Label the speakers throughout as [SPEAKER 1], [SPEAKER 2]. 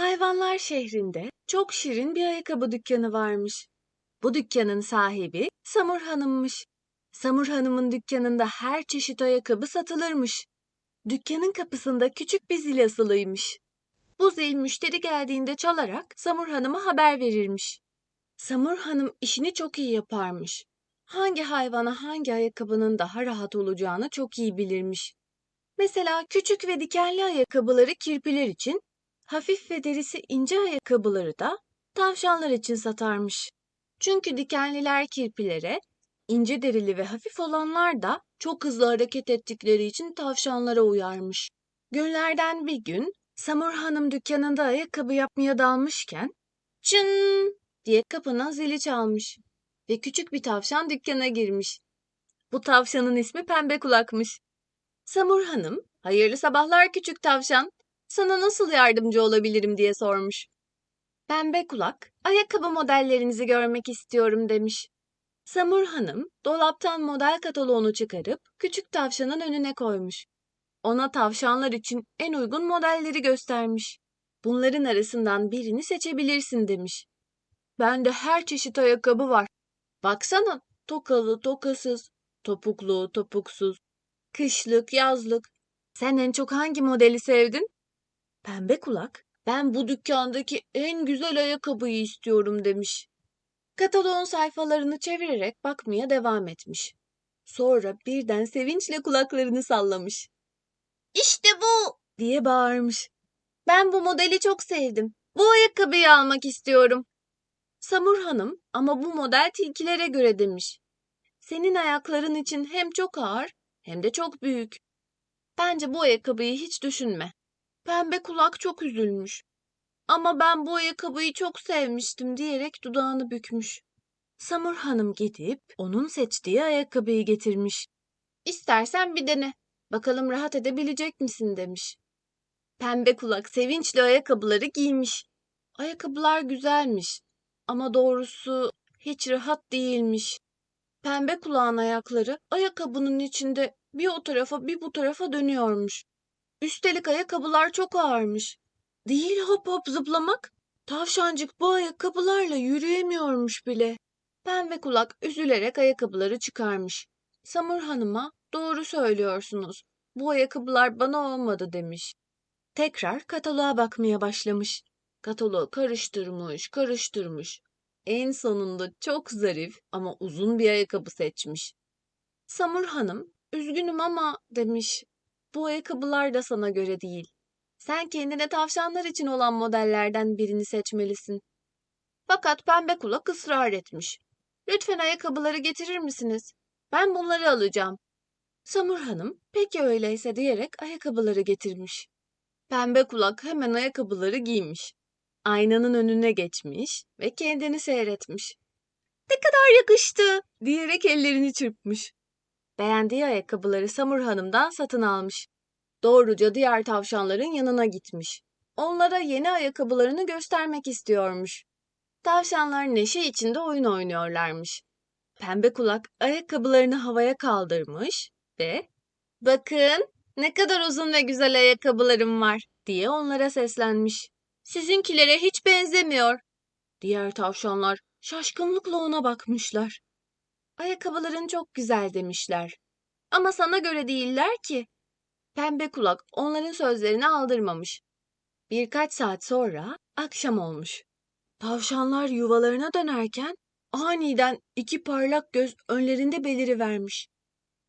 [SPEAKER 1] Hayvanlar şehrinde çok şirin bir ayakkabı dükkanı varmış. Bu dükkanın sahibi Samur Hanım'mış. Samur Hanım'ın dükkanında her çeşit ayakkabı satılırmış. Dükkanın kapısında küçük bir zil asılıymış. Bu zil müşteri geldiğinde çalarak Samur Hanım'a haber verirmiş. Samur Hanım işini çok iyi yaparmış. Hangi hayvana hangi ayakkabının daha rahat olacağını çok iyi bilirmiş. Mesela küçük ve dikenli ayakkabıları kirpiler için, hafif ve derisi ince ayakkabıları da tavşanlar için satarmış. Çünkü dikenliler kirpilere, ince derili ve hafif olanlar da çok hızlı hareket ettikleri için tavşanlara uyarmış. Günlerden bir gün Samur Hanım dükkanında ayakkabı yapmaya dalmışken çın diye kapının zili çalmış ve küçük bir tavşan dükkana girmiş. Bu tavşanın ismi Pembe Kulak'mış. Samur Hanım, hayırlı sabahlar küçük tavşan. Sana nasıl yardımcı olabilirim diye sormuş. Pembe Kulak, ayakkabı modellerinizi görmek istiyorum demiş. Samur Hanım, dolaptan model kataloğunu çıkarıp küçük tavşanın önüne koymuş. Ona tavşanlar için en uygun modelleri göstermiş. Bunların arasından birini seçebilirsin demiş. Bende her çeşit ayakkabı var. Baksana, tokalı, tokasız, topuklu, topuksuz, kışlık, yazlık. Sen en çok hangi modeli sevdin? Pembe kulak, ben bu dükkandaki en güzel ayakkabıyı istiyorum demiş. Kataloğun sayfalarını çevirerek bakmaya devam etmiş. Sonra birden sevinçle kulaklarını sallamış. İşte bu diye bağırmış. Ben bu modeli çok sevdim. Bu ayakkabıyı almak istiyorum. Samur Hanım ama bu model tilkilere göre demiş. Senin ayakların için hem çok ağır hem de çok büyük. Bence bu ayakkabıyı hiç düşünme. Pembe kulak çok üzülmüş. Ama ben bu ayakkabıyı çok sevmiştim diyerek dudağını bükmüş. Samur Hanım gidip onun seçtiği ayakkabıyı getirmiş. İstersen bir dene. Bakalım rahat edebilecek misin demiş. Pembe kulak sevinçle ayakkabıları giymiş. Ayakkabılar güzelmiş ama doğrusu hiç rahat değilmiş. Pembe kulağın ayakları ayakkabının içinde bir o tarafa bir bu tarafa dönüyormuş. Üstelik ayakkabılar çok ağırmış. Değil hop hop zıplamak. Tavşancık bu ayakkabılarla yürüyemiyormuş bile. Pembe kulak üzülerek ayakkabıları çıkarmış. Samur Hanım'a doğru söylüyorsunuz. Bu ayakkabılar bana olmadı demiş. Tekrar kataloğa bakmaya başlamış. Kataloğu karıştırmış, karıştırmış. En sonunda çok zarif ama uzun bir ayakkabı seçmiş. Samur Hanım, üzgünüm ama demiş. Bu ayakkabılar da sana göre değil. Sen kendine tavşanlar için olan modellerden birini seçmelisin. Fakat pembe kulak ısrar etmiş. Lütfen ayakkabıları getirir misiniz? Ben bunları alacağım. Samur Hanım, peki öyleyse diyerek ayakkabıları getirmiş. Pembe kulak hemen ayakkabıları giymiş. Aynanın önüne geçmiş ve kendini seyretmiş. Ne kadar yakıştı diyerek ellerini çırpmış. Beğendiği ayakkabıları Samur Hanım'dan satın almış. Doğruca diğer tavşanların yanına gitmiş. Onlara yeni ayakkabılarını göstermek istiyormuş. Tavşanlar neşe içinde oyun oynuyorlarmış. Pembe kulak ayakkabılarını havaya kaldırmış ve "Bakın, ne kadar uzun ve güzel ayakkabılarım var." diye onlara seslenmiş. "Sizinkilere hiç benzemiyor." Diğer tavşanlar şaşkınlıkla ona bakmışlar. "Ayakkabıların çok güzel." demişler. "Ama sana göre değiller ki." Pembe kulak onların sözlerini aldırmamış. Birkaç saat sonra akşam olmuş. Tavşanlar yuvalarına dönerken aniden iki parlak göz önlerinde belirivermiş.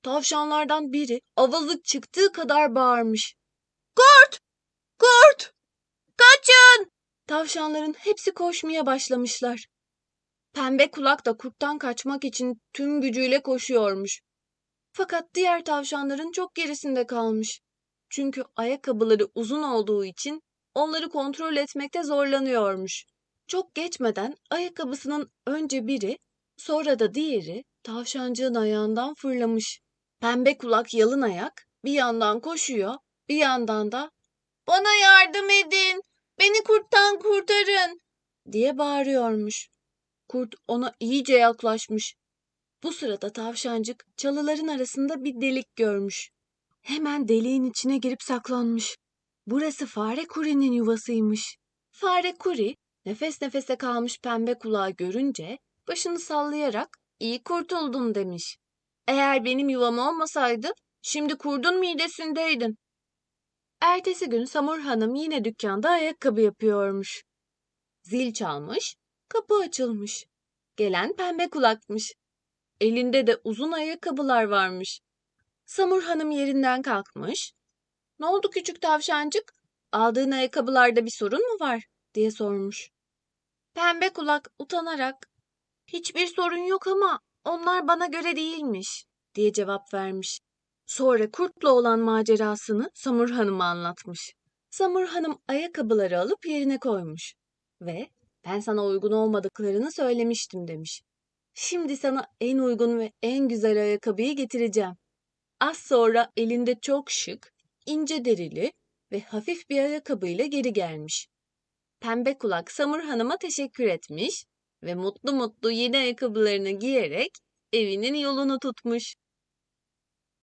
[SPEAKER 1] Tavşanlardan biri avazı çıktığı kadar bağırmış. Kurt! Kurt! Kaçın! Tavşanların hepsi koşmaya başlamışlar. Pembe kulak da kurttan kaçmak için tüm gücüyle koşuyormuş. Fakat diğer tavşanların çok gerisinde kalmış. Çünkü ayakkabıları uzun olduğu için onları kontrol etmekte zorlanıyormuş. Çok geçmeden ayakkabısının önce biri, sonra da diğeri tavşancığın ayağından fırlamış. Pembe kulak yalın ayak bir yandan koşuyor, bir yandan da "Bana yardım edin, beni kurttan kurtarın." diye bağırıyormuş. Kurt ona iyice yaklaşmış. Bu sırada tavşancık çalıların arasında bir delik görmüş. Hemen deliğin içine girip saklanmış. Burası fare kurinin yuvasıymış. Fare Kuri nefes nefese kalmış pembe kulağı görünce başını sallayarak iyi kurtuldun demiş. Eğer benim yuvam olmasaydı şimdi kurdun midesindeydin. Ertesi gün Samur Hanım yine dükkanda ayakkabı yapıyormuş. Zil çalmış, kapı açılmış. Gelen pembe kulakmış. Elinde de uzun ayakkabılar varmış. Samur Hanım yerinden kalkmış. Ne oldu küçük tavşancık? Aldığın ayakkabılarda bir sorun mu var? diye sormuş. Pembe kulak utanarak hiçbir sorun yok ama onlar bana göre değilmiş diye cevap vermiş. Sonra kurtla olan macerasını Samur Hanım'a anlatmış. Samur Hanım ayakkabıları alıp yerine koymuş ve ben sana uygun olmadıklarını söylemiştim demiş. Şimdi sana en uygun ve en güzel ayakkabıyı getireceğim. Az sonra elinde çok şık, ince derili ve hafif bir ayakkabıyla geri gelmiş. Pembe kulak Samur Hanım'a teşekkür etmiş ve mutlu mutlu yeni ayakkabılarını giyerek evinin yolunu tutmuş.